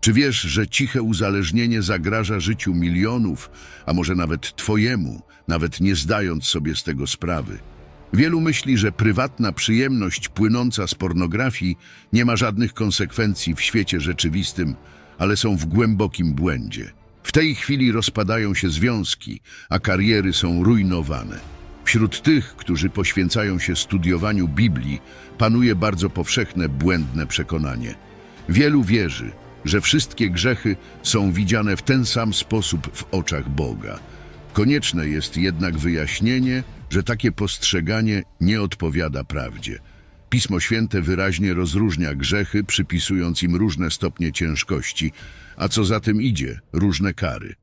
Czy wiesz, że ciche uzależnienie zagraża życiu milionów, a może nawet twojemu, nawet nie zdając sobie z tego sprawy? Wielu myśli, że prywatna przyjemność płynąca z pornografii nie ma żadnych konsekwencji w świecie rzeczywistym, ale są w głębokim błędzie. W tej chwili rozpadają się związki, a kariery są rujnowane. Wśród tych, którzy poświęcają się studiowaniu Biblii, panuje bardzo powszechne błędne przekonanie. Wielu wierzy, że wszystkie grzechy są widziane w ten sam sposób w oczach Boga. Konieczne jest jednak wyjaśnienie, że takie postrzeganie nie odpowiada prawdzie. Pismo Święte wyraźnie rozróżnia grzechy, przypisując im różne stopnie ciężkości, a co za tym idzie, różne kary.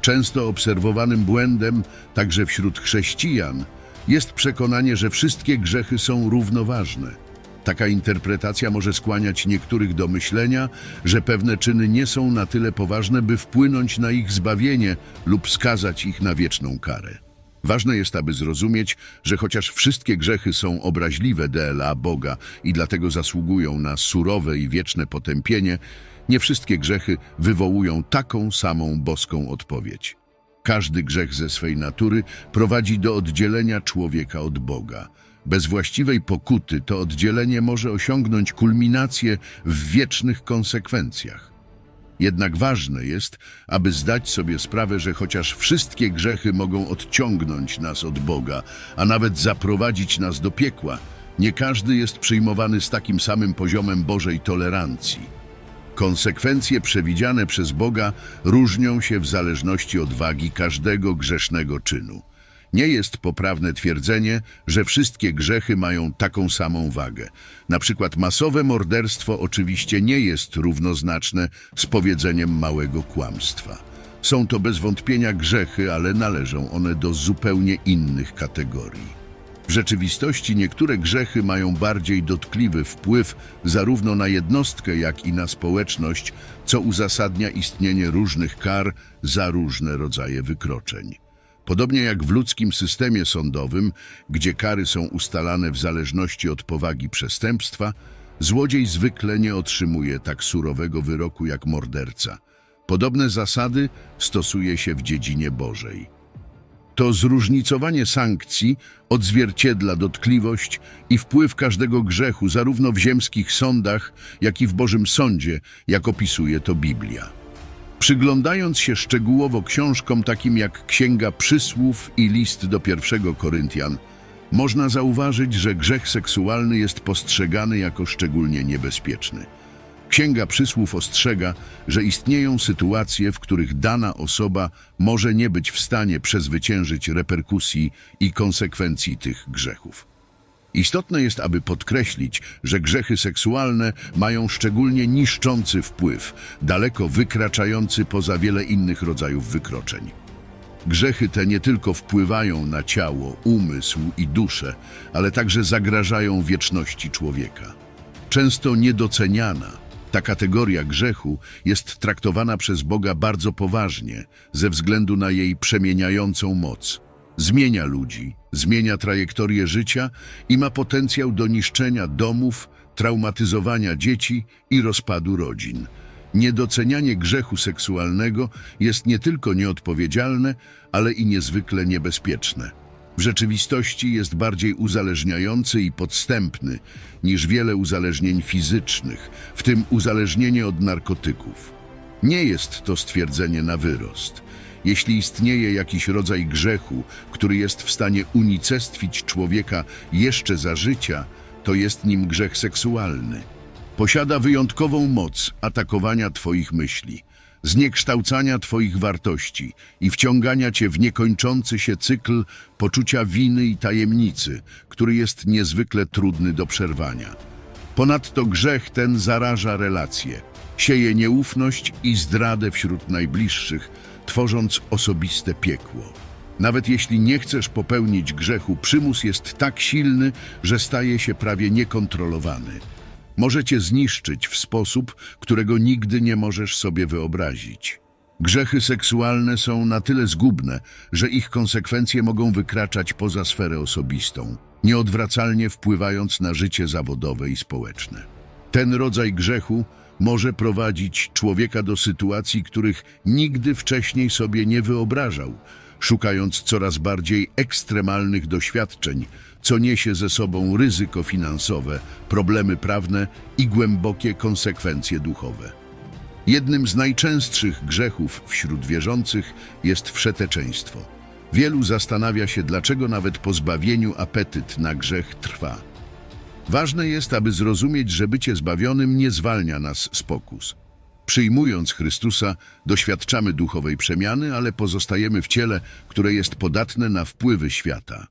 Często obserwowanym błędem, także wśród chrześcijan, jest przekonanie, że wszystkie grzechy są równoważne. Taka interpretacja może skłaniać niektórych do myślenia, że pewne czyny nie są na tyle poważne, by wpłynąć na ich zbawienie lub skazać ich na wieczną karę. Ważne jest, aby zrozumieć, że chociaż wszystkie grzechy są obraźliwe dla Boga i dlatego zasługują na surowe i wieczne potępienie, nie wszystkie grzechy wywołują taką samą boską odpowiedź. Każdy grzech ze swej natury prowadzi do oddzielenia człowieka od Boga. Bez właściwej pokuty to oddzielenie może osiągnąć kulminację w wiecznych konsekwencjach. Jednak ważne jest, aby zdać sobie sprawę, że chociaż wszystkie grzechy mogą odciągnąć nas od Boga, a nawet zaprowadzić nas do piekła, nie każdy jest przyjmowany z takim samym poziomem Bożej tolerancji. Konsekwencje przewidziane przez Boga różnią się w zależności od wagi każdego grzesznego czynu. Nie jest poprawne twierdzenie, że wszystkie grzechy mają taką samą wagę. Na przykład masowe morderstwo oczywiście nie jest równoznaczne z powiedzeniem małego kłamstwa. Są to bez wątpienia grzechy, ale należą one do zupełnie innych kategorii. W rzeczywistości niektóre grzechy mają bardziej dotkliwy wpływ zarówno na jednostkę, jak i na społeczność, co uzasadnia istnienie różnych kar za różne rodzaje wykroczeń. Podobnie jak w ludzkim systemie sądowym, gdzie kary są ustalane w zależności od powagi przestępstwa, złodziej zwykle nie otrzymuje tak surowego wyroku jak morderca. Podobne zasady stosuje się w dziedzinie Bożej. To zróżnicowanie sankcji odzwierciedla dotkliwość i wpływ każdego grzechu zarówno w ziemskich sądach, jak i w Bożym Sądzie, jak opisuje to Biblia. Przyglądając się szczegółowo książkom takim jak Księga Przysłów i List do pierwszego Koryntian, można zauważyć, że grzech seksualny jest postrzegany jako szczególnie niebezpieczny. Księga Przysłów ostrzega, że istnieją sytuacje, w których dana osoba może nie być w stanie przezwyciężyć reperkusji i konsekwencji tych grzechów. Istotne jest, aby podkreślić, że grzechy seksualne mają szczególnie niszczący wpływ, daleko wykraczający poza wiele innych rodzajów wykroczeń. Grzechy te nie tylko wpływają na ciało, umysł i duszę, ale także zagrażają wieczności człowieka. Często niedoceniana, ta kategoria grzechu jest traktowana przez Boga bardzo poważnie ze względu na jej przemieniającą moc. Zmienia ludzi, zmienia trajektorię życia i ma potencjał do niszczenia domów, traumatyzowania dzieci i rozpadu rodzin. Niedocenianie grzechu seksualnego jest nie tylko nieodpowiedzialne, ale i niezwykle niebezpieczne. W rzeczywistości jest bardziej uzależniający i podstępny niż wiele uzależnień fizycznych, w tym uzależnienie od narkotyków. Nie jest to stwierdzenie na wyrost. Jeśli istnieje jakiś rodzaj grzechu, który jest w stanie unicestwić człowieka jeszcze za życia, to jest nim grzech seksualny. Posiada wyjątkową moc atakowania Twoich myśli, zniekształcania Twoich wartości i wciągania Cię w niekończący się cykl poczucia winy i tajemnicy, który jest niezwykle trudny do przerwania. Ponadto grzech ten zaraża relacje, sieje nieufność i zdradę wśród najbliższych, tworząc osobiste piekło. Nawet jeśli nie chcesz popełnić grzechu, przymus jest tak silny, że staje się prawie niekontrolowany. Może cię zniszczyć w sposób, którego nigdy nie możesz sobie wyobrazić. Grzechy seksualne są na tyle zgubne, że ich konsekwencje mogą wykraczać poza sferę osobistą, nieodwracalnie wpływając na życie zawodowe i społeczne. Ten rodzaj grzechu może prowadzić człowieka do sytuacji, których nigdy wcześniej sobie nie wyobrażał, szukając coraz bardziej ekstremalnych doświadczeń, co niesie ze sobą ryzyko finansowe, problemy prawne i głębokie konsekwencje duchowe. Jednym z najczęstszych grzechów wśród wierzących jest wszeteczeństwo. Wielu zastanawia się, dlaczego nawet po zbawieniu apetyt na grzech trwa. Ważne jest, aby zrozumieć, że bycie zbawionym nie zwalnia nas z pokus. Przyjmując Chrystusa, doświadczamy duchowej przemiany, ale pozostajemy w ciele, które jest podatne na wpływy świata.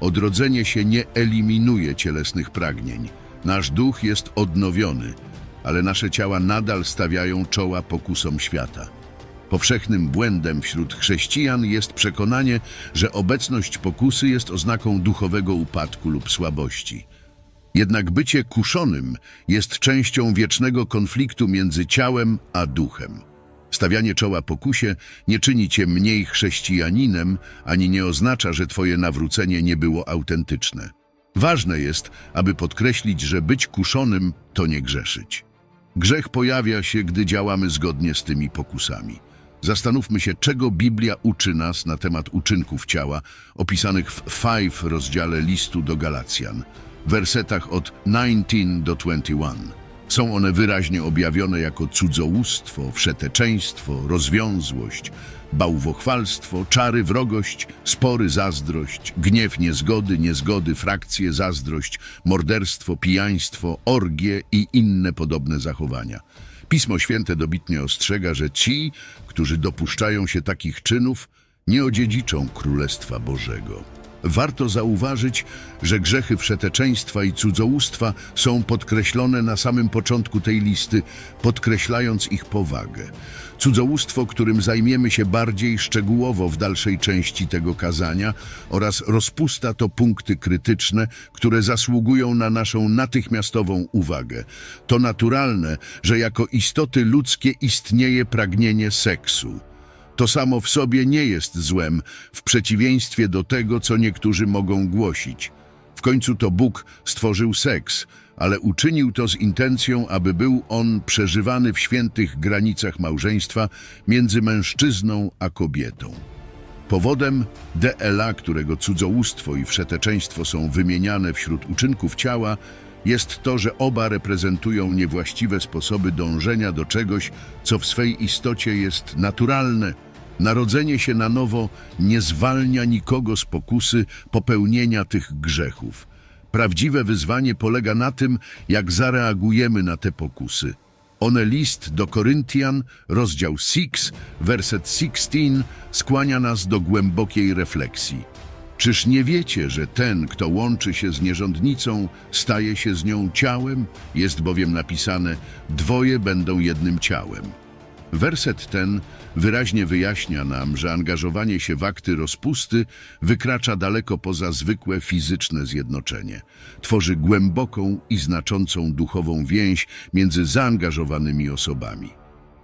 Odrodzenie się nie eliminuje cielesnych pragnień. Nasz duch jest odnowiony, ale nasze ciała nadal stawiają czoła pokusom świata. Powszechnym błędem wśród chrześcijan jest przekonanie, że obecność pokusy jest oznaką duchowego upadku lub słabości. Jednak bycie kuszonym jest częścią wiecznego konfliktu między ciałem a duchem. Stawianie czoła pokusie nie czyni cię mniej chrześcijaninem, ani nie oznacza, że twoje nawrócenie nie było autentyczne. Ważne jest, aby podkreślić, że być kuszonym to nie grzeszyć. Grzech pojawia się, gdy działamy zgodnie z tymi pokusami. Zastanówmy się, czego Biblia uczy nas na temat uczynków ciała, opisanych w 5 rozdziale listu do Galacjan, wersetach od 19 do 21. Są one wyraźnie objawione jako cudzołóstwo, wszeteczeństwo, rozwiązłość, bałwochwalstwo, czary, wrogość, spory, zazdrość, gniew, niezgody, niezgody, frakcje, zazdrość, morderstwo, pijaństwo, orgie i inne podobne zachowania. Pismo Święte dobitnie ostrzega, że ci, którzy dopuszczają się takich czynów, nie odziedziczą Królestwa Bożego. Warto zauważyć, że grzechy wszeteczeństwa i cudzołóstwa są podkreślone na samym początku tej listy, podkreślając ich powagę. Cudzołóstwo, którym zajmiemy się bardziej szczegółowo w dalszej części tego kazania, oraz rozpusta to punkty krytyczne, które zasługują na naszą natychmiastową uwagę. To naturalne, że jako istoty ludzkie istnieje pragnienie seksu. To samo w sobie nie jest złem, w przeciwieństwie do tego, co niektórzy mogą głosić. W końcu to Bóg stworzył seks, ale uczynił to z intencją, aby był on przeżywany w świętych granicach małżeństwa między mężczyzną a kobietą. Powodem DLA, którego cudzołóstwo i wszeteczeństwo są wymieniane wśród uczynków ciała, jest to, że oba reprezentują niewłaściwe sposoby dążenia do czegoś, co w swej istocie jest naturalne. Narodzenie się na nowo nie zwalnia nikogo z pokusy popełnienia tych grzechów. Prawdziwe wyzwanie polega na tym, jak zareagujemy na te pokusy. One list do Koryntian, rozdział 6, werset 16, skłania nas do głębokiej refleksji. Czyż nie wiecie, że ten, kto łączy się z nierządnicą, staje się z nią ciałem? Jest bowiem napisane, dwoje będą jednym ciałem. Werset ten wyraźnie wyjaśnia nam, że angażowanie się w akty rozpusty wykracza daleko poza zwykłe fizyczne zjednoczenie. Tworzy głęboką i znaczącą duchową więź między zaangażowanymi osobami.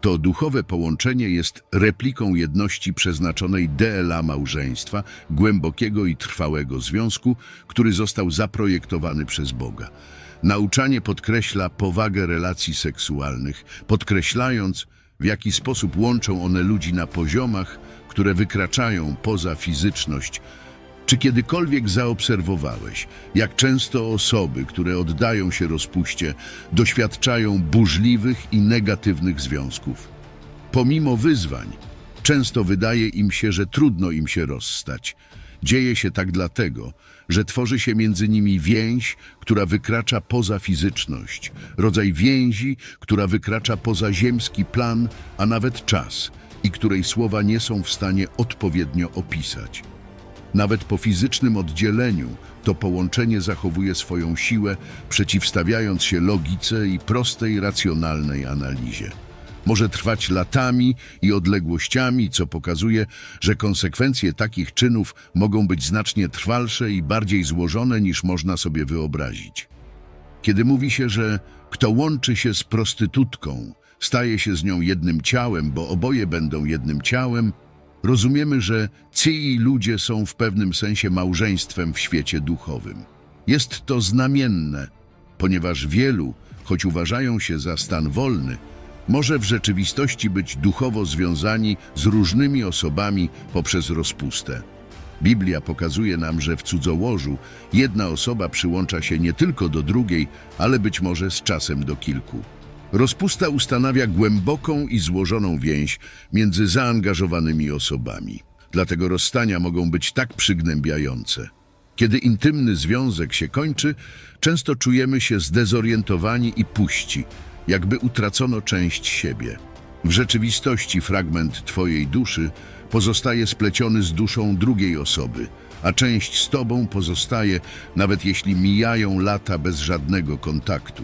To duchowe połączenie jest repliką jedności przeznaczonej DLA małżeństwa, głębokiego i trwałego związku, który został zaprojektowany przez Boga. Nauczanie podkreśla powagę relacji seksualnych, podkreślając, w jaki sposób łączą one ludzi na poziomach, które wykraczają poza fizyczność. Czy kiedykolwiek zaobserwowałeś, jak często osoby, które oddają się rozpuście, doświadczają burzliwych i negatywnych związków? Pomimo wyzwań, często wydaje im się, że trudno im się rozstać. Dzieje się tak dlatego, że tworzy się między nimi więź, która wykracza poza fizyczność, rodzaj więzi, która wykracza poza ziemski plan, a nawet czas, i której słowa nie są w stanie odpowiednio opisać. Nawet po fizycznym oddzieleniu to połączenie zachowuje swoją siłę, przeciwstawiając się logice i prostej, racjonalnej analizie. Może trwać latami i odległościami, co pokazuje, że konsekwencje takich czynów mogą być znacznie trwalsze i bardziej złożone niż można sobie wyobrazić. Kiedy mówi się, że kto łączy się z prostytutką, staje się z nią jednym ciałem, bo oboje będą jednym ciałem, rozumiemy, że ci ludzie są w pewnym sensie małżeństwem w świecie duchowym. Jest to znamienne, ponieważ wielu, choć uważają się za stan wolny, może w rzeczywistości być duchowo związani z różnymi osobami poprzez rozpustę. Biblia pokazuje nam, że w cudzołożu jedna osoba przyłącza się nie tylko do drugiej, ale być może z czasem do kilku. Rozpusta ustanawia głęboką i złożoną więź między zaangażowanymi osobami. Dlatego rozstania mogą być tak przygnębiające. Kiedy intymny związek się kończy, często czujemy się zdezorientowani i puści, jakby utracono część siebie. W rzeczywistości fragment Twojej duszy pozostaje spleciony z duszą drugiej osoby, a część z Tobą pozostaje, nawet jeśli mijają lata bez żadnego kontaktu.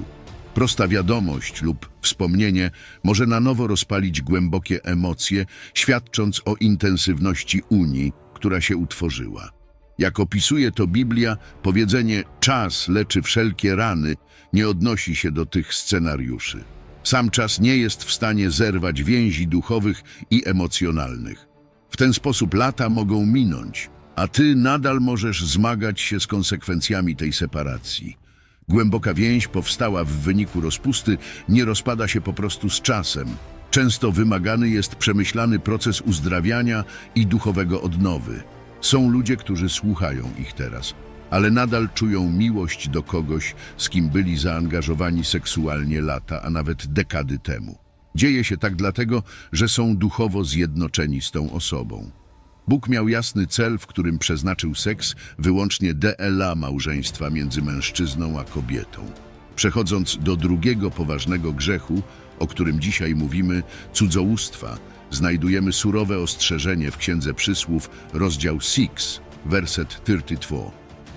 Prosta wiadomość lub wspomnienie może na nowo rozpalić głębokie emocje, świadcząc o intensywności Unii, która się utworzyła. Jak opisuje to Biblia, powiedzenie czas leczy wszelkie rany nie odnosi się do tych scenariuszy. Sam czas nie jest w stanie zerwać więzi duchowych i emocjonalnych. W ten sposób lata mogą minąć, a ty nadal możesz zmagać się z konsekwencjami tej separacji. Głęboka więź powstała w wyniku rozpusty nie rozpada się po prostu z czasem. Często wymagany jest przemyślany proces uzdrawiania i duchowego odnowy. Są ludzie, którzy słuchają ich teraz, ale nadal czują miłość do kogoś, z kim byli zaangażowani seksualnie lata, a nawet dekady temu. Dzieje się tak dlatego, że są duchowo zjednoczeni z tą osobą. Bóg miał jasny cel, w którym przeznaczył seks wyłącznie DLA małżeństwa między mężczyzną a kobietą. Przechodząc do drugiego poważnego grzechu, o którym dzisiaj mówimy, cudzołóstwa, znajdujemy surowe ostrzeżenie w Księdze Przysłów, rozdział 6, werset 32.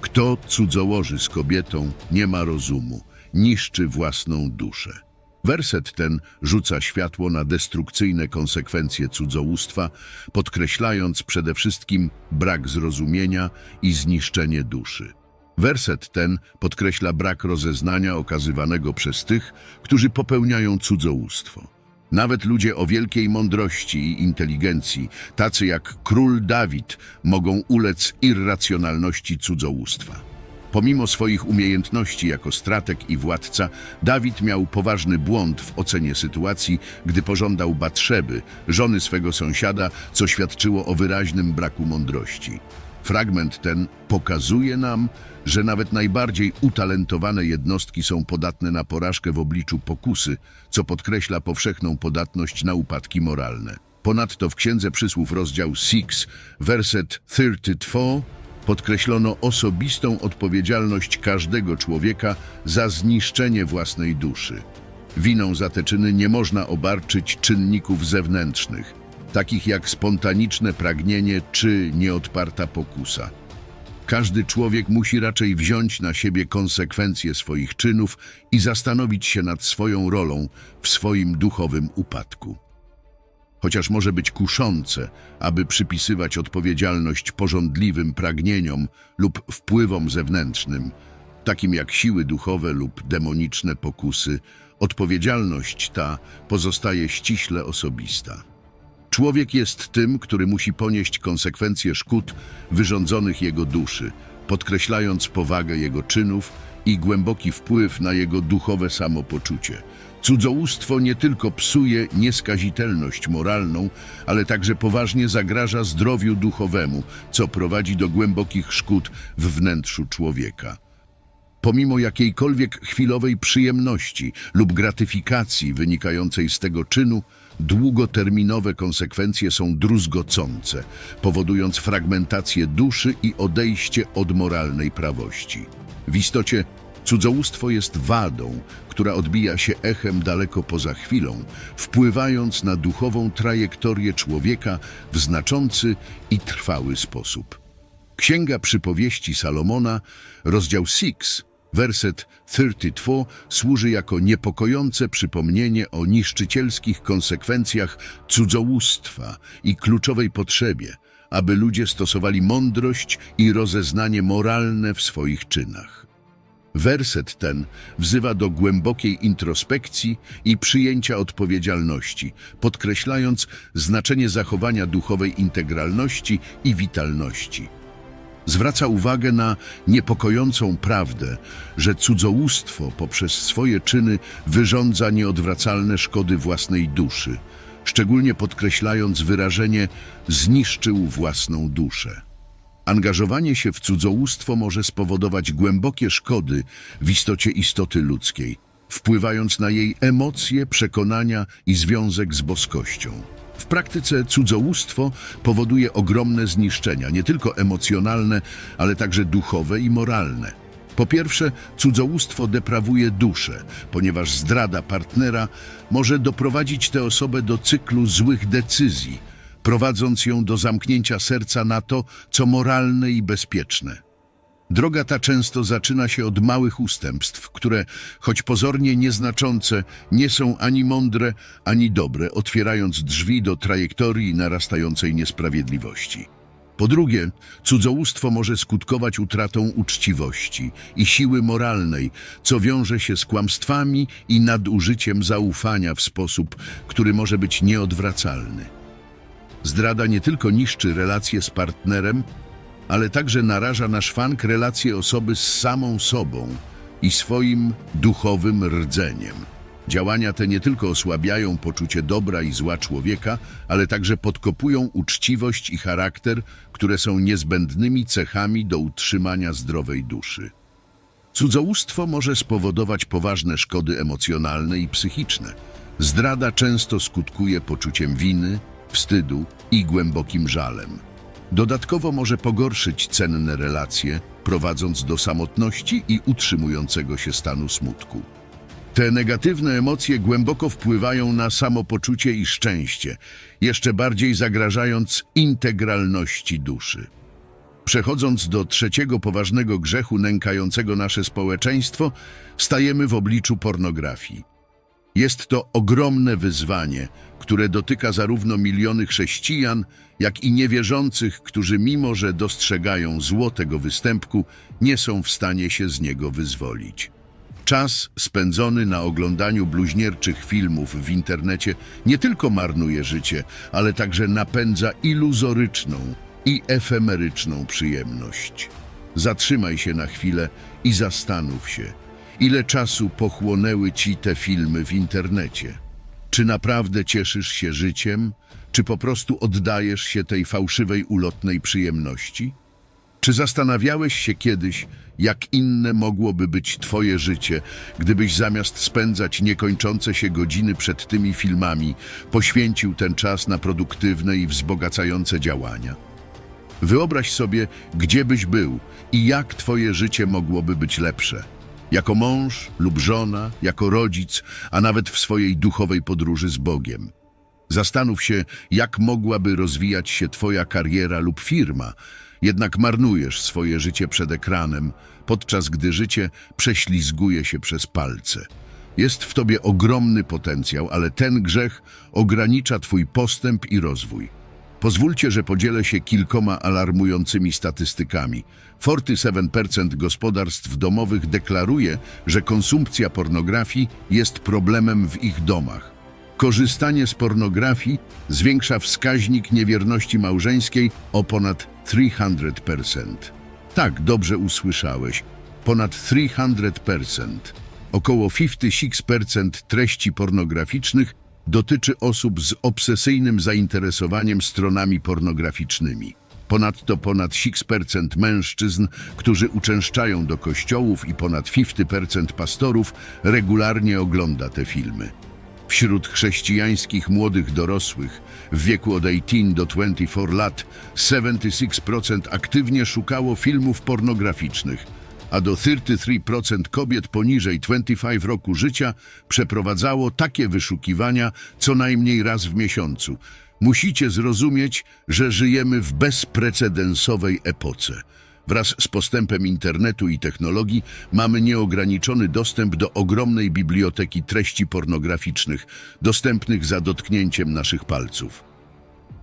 Kto cudzołoży z kobietą, nie ma rozumu, niszczy własną duszę. Werset ten rzuca światło na destrukcyjne konsekwencje cudzołóstwa, podkreślając przede wszystkim brak zrozumienia i zniszczenie duszy. Werset ten podkreśla brak rozeznania okazywanego przez tych, którzy popełniają cudzołóstwo. Nawet ludzie o wielkiej mądrości i inteligencji, tacy jak król Dawid, mogą ulec irracjonalności cudzołóstwa. Pomimo swoich umiejętności jako strateg i władca, Dawid miał poważny błąd w ocenie sytuacji, gdy pożądał Batrzeby, żony swego sąsiada, co świadczyło o wyraźnym braku mądrości. Fragment ten pokazuje nam, że nawet najbardziej utalentowane jednostki są podatne na porażkę w obliczu pokusy, co podkreśla powszechną podatność na upadki moralne. Ponadto w Księdze Przysłów rozdział 6, werset 32 podkreślono osobistą odpowiedzialność każdego człowieka za zniszczenie własnej duszy. Winą za te czyny nie można obarczyć czynników zewnętrznych, takich jak spontaniczne pragnienie czy nieodparta pokusa. Każdy człowiek musi raczej wziąć na siebie konsekwencje swoich czynów i zastanowić się nad swoją rolą w swoim duchowym upadku. Chociaż może być kuszące, aby przypisywać odpowiedzialność porządliwym pragnieniom lub wpływom zewnętrznym, takim jak siły duchowe lub demoniczne pokusy, odpowiedzialność ta pozostaje ściśle osobista. Człowiek jest tym, który musi ponieść konsekwencje szkód wyrządzonych jego duszy, podkreślając powagę jego czynów i głęboki wpływ na jego duchowe samopoczucie. Cudzołóstwo nie tylko psuje nieskazitelność moralną, ale także poważnie zagraża zdrowiu duchowemu, co prowadzi do głębokich szkód w wnętrzu człowieka. Pomimo jakiejkolwiek chwilowej przyjemności lub gratyfikacji wynikającej z tego czynu, długoterminowe konsekwencje są druzgocące, powodując fragmentację duszy i odejście od moralnej prawości. W istocie cudzołóstwo jest wadą, która odbija się echem daleko poza chwilą, wpływając na duchową trajektorię człowieka w znaczący i trwały sposób. Księga Przypowieści Salomona, rozdział 6, werset 32 służy jako niepokojące przypomnienie o niszczycielskich konsekwencjach cudzołóstwa i kluczowej potrzebie, aby ludzie stosowali mądrość i rozeznanie moralne w swoich czynach. Werset ten wzywa do głębokiej introspekcji i przyjęcia odpowiedzialności, podkreślając znaczenie zachowania duchowej integralności i witalności. Zwraca uwagę na niepokojącą prawdę, że cudzołóstwo poprzez swoje czyny wyrządza nieodwracalne szkody własnej duszy, szczególnie podkreślając wyrażenie zniszczył własną duszę. Angażowanie się w cudzołóstwo może spowodować głębokie szkody w istocie istoty ludzkiej, wpływając na jej emocje, przekonania i związek z boskością. W praktyce cudzołóstwo powoduje ogromne zniszczenia, nie tylko emocjonalne, ale także duchowe i moralne. Po pierwsze, cudzołóstwo deprawuje duszę, ponieważ zdrada partnera może doprowadzić tę osobę do cyklu złych decyzji, prowadząc ją do zamknięcia serca na to, co moralne i bezpieczne. Droga ta często zaczyna się od małych ustępstw, które, choć pozornie nieznaczące, nie są ani mądre, ani dobre, otwierając drzwi do trajektorii narastającej niesprawiedliwości. Po drugie, cudzołóstwo może skutkować utratą uczciwości i siły moralnej, co wiąże się z kłamstwami i nadużyciem zaufania w sposób, który może być nieodwracalny. Zdrada nie tylko niszczy relacje z partnerem, ale także naraża na szwank relacje osoby z samą sobą i swoim duchowym rdzeniem. Działania te nie tylko osłabiają poczucie dobra i zła człowieka, ale także podkopują uczciwość i charakter, które są niezbędnymi cechami do utrzymania zdrowej duszy. Cudzołóstwo może spowodować poważne szkody emocjonalne i psychiczne. Zdrada często skutkuje poczuciem winy, wstydu i głębokim żalem. Dodatkowo może pogorszyć cenne relacje, prowadząc do samotności i utrzymującego się stanu smutku. Te negatywne emocje głęboko wpływają na samopoczucie i szczęście, jeszcze bardziej zagrażając integralności duszy. Przechodząc do trzeciego poważnego grzechu nękającego nasze społeczeństwo, stajemy w obliczu pornografii. Jest to ogromne wyzwanie, które dotyka zarówno miliony chrześcijan, jak i niewierzących, którzy mimo, że dostrzegają zło tego występku, nie są w stanie się z niego wyzwolić. Czas spędzony na oglądaniu bluźnierczych filmów w internecie nie tylko marnuje życie, ale także napędza iluzoryczną i efemeryczną przyjemność. Zatrzymaj się na chwilę i zastanów się, ile czasu pochłonęły ci te filmy w internecie. Czy naprawdę cieszysz się życiem, czy po prostu oddajesz się tej fałszywej, ulotnej przyjemności? Czy zastanawiałeś się kiedyś, jak inne mogłoby być Twoje życie, gdybyś zamiast spędzać niekończące się godziny przed tymi filmami, poświęcił ten czas na produktywne i wzbogacające działania? Wyobraź sobie, gdzie byś był i jak Twoje życie mogłoby być lepsze. Jako mąż lub żona, jako rodzic, a nawet w swojej duchowej podróży z Bogiem. Zastanów się, jak mogłaby rozwijać się Twoja kariera lub firma, jednak marnujesz swoje życie przed ekranem, podczas gdy życie prześlizguje się przez palce. Jest w Tobie ogromny potencjał, ale ten grzech ogranicza Twój postęp i rozwój. Pozwólcie, że podzielę się kilkoma alarmującymi statystykami. 47% gospodarstw domowych deklaruje, że konsumpcja pornografii jest problemem w ich domach. Korzystanie z pornografii zwiększa wskaźnik niewierności małżeńskiej o ponad 300%. Tak, dobrze usłyszałeś. Ponad 300%. Około 56% treści pornograficznych dotyczy osób z obsesyjnym zainteresowaniem stronami pornograficznymi. Ponadto ponad 6% mężczyzn, którzy uczęszczają do kościołów i ponad 50% pastorów regularnie ogląda te filmy. Wśród chrześcijańskich młodych dorosłych w wieku od 18 do 24 lat 76% aktywnie szukało filmów pornograficznych, a do 33% kobiet poniżej 25 roku życia przeprowadzało takie wyszukiwania co najmniej raz w miesiącu. Musicie zrozumieć, że żyjemy w bezprecedensowej epoce. Wraz z postępem internetu i technologii mamy nieograniczony dostęp do ogromnej biblioteki treści pornograficznych, dostępnych za dotknięciem naszych palców.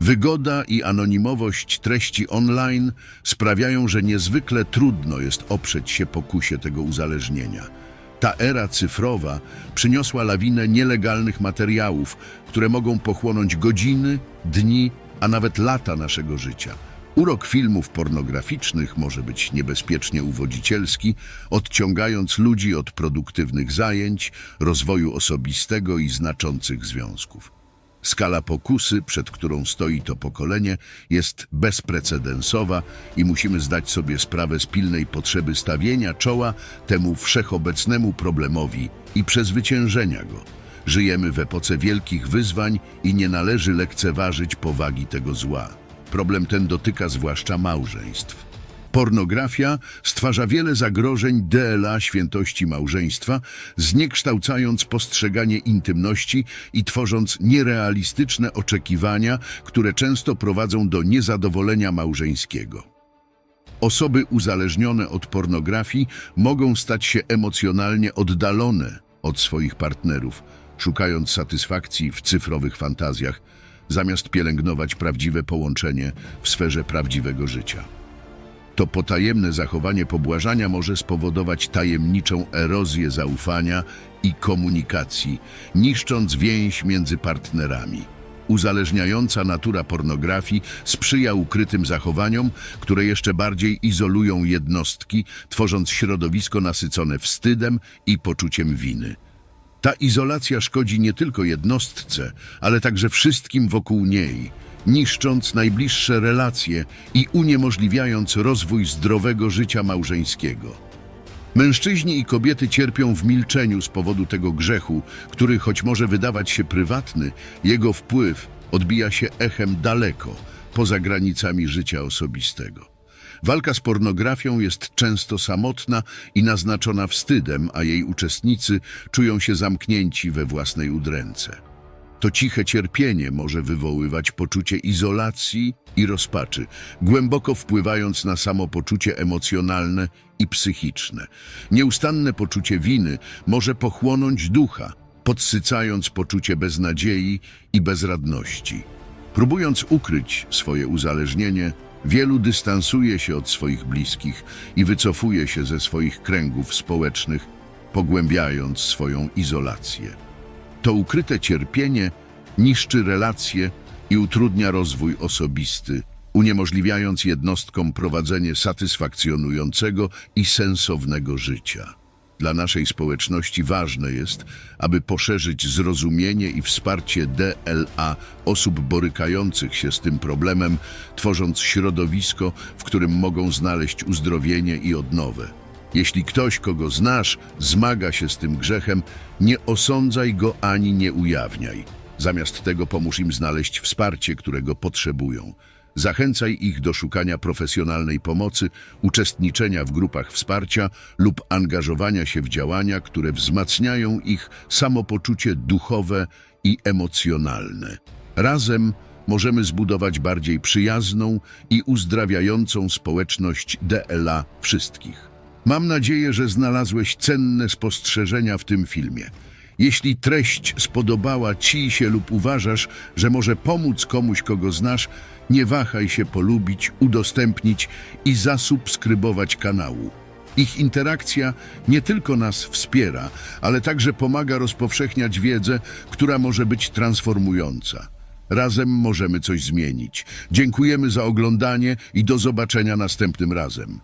Wygoda i anonimowość treści online sprawiają, że niezwykle trudno jest oprzeć się pokusie tego uzależnienia. Ta era cyfrowa przyniosła lawinę nielegalnych materiałów, które mogą pochłonąć godziny, dni, a nawet lata naszego życia. Urok filmów pornograficznych może być niebezpiecznie uwodzicielski, odciągając ludzi od produktywnych zajęć, rozwoju osobistego i znaczących związków. Skala pokusy, przed którą stoi to pokolenie, jest bezprecedensowa i musimy zdać sobie sprawę z pilnej potrzeby stawienia czoła temu wszechobecnemu problemowi i przezwyciężenia go. Żyjemy w epoce wielkich wyzwań i nie należy lekceważyć powagi tego zła. Problem ten dotyka zwłaszcza małżeństw. Pornografia stwarza wiele zagrożeń DLA świętości małżeństwa, zniekształcając postrzeganie intymności i tworząc nierealistyczne oczekiwania, które często prowadzą do niezadowolenia małżeńskiego. Osoby uzależnione od pornografii mogą stać się emocjonalnie oddalone od swoich partnerów, szukając satysfakcji w cyfrowych fantazjach, zamiast pielęgnować prawdziwe połączenie w sferze prawdziwego życia. To potajemne zachowanie pobłażania może spowodować tajemniczą erozję zaufania i komunikacji, niszcząc więź między partnerami. Uzależniająca natura pornografii sprzyja ukrytym zachowaniom, które jeszcze bardziej izolują jednostki, tworząc środowisko nasycone wstydem i poczuciem winy. Ta izolacja szkodzi nie tylko jednostce, ale także wszystkim wokół niej, niszcząc najbliższe relacje i uniemożliwiając rozwój zdrowego życia małżeńskiego. Mężczyźni i kobiety cierpią w milczeniu z powodu tego grzechu, który, choć może wydawać się prywatny, jego wpływ odbija się echem daleko, poza granicami życia osobistego. Walka z pornografią jest często samotna i naznaczona wstydem, a jej uczestnicy czują się zamknięci we własnej udręce. To ciche cierpienie może wywoływać poczucie izolacji i rozpaczy, głęboko wpływając na samopoczucie emocjonalne i psychiczne. Nieustanne poczucie winy może pochłonąć ducha, podsycając poczucie beznadziei i bezradności. Próbując ukryć swoje uzależnienie, wielu dystansuje się od swoich bliskich i wycofuje się ze swoich kręgów społecznych, pogłębiając swoją izolację. To ukryte cierpienie niszczy relacje i utrudnia rozwój osobisty, uniemożliwiając jednostkom prowadzenie satysfakcjonującego i sensownego życia. Dla naszej społeczności ważne jest, aby poszerzyć zrozumienie i wsparcie DLA osób borykających się z tym problemem, tworząc środowisko, w którym mogą znaleźć uzdrowienie i odnowę. Jeśli ktoś, kogo znasz, zmaga się z tym grzechem, nie osądzaj go ani nie ujawniaj. Zamiast tego pomóż im znaleźć wsparcie, którego potrzebują. Zachęcaj ich do szukania profesjonalnej pomocy, uczestniczenia w grupach wsparcia lub angażowania się w działania, które wzmacniają ich samopoczucie duchowe i emocjonalne. Razem możemy zbudować bardziej przyjazną i uzdrawiającą społeczność DLA wszystkich. Mam nadzieję, że znalazłeś cenne spostrzeżenia w tym filmie. Jeśli treść spodobała Ci się lub uważasz, że może pomóc komuś, kogo znasz, nie wahaj się polubić, udostępnić i zasubskrybować kanału. Ich interakcja nie tylko nas wspiera, ale także pomaga rozpowszechniać wiedzę, która może być transformująca. Razem możemy coś zmienić. Dziękujemy za oglądanie i do zobaczenia następnym razem.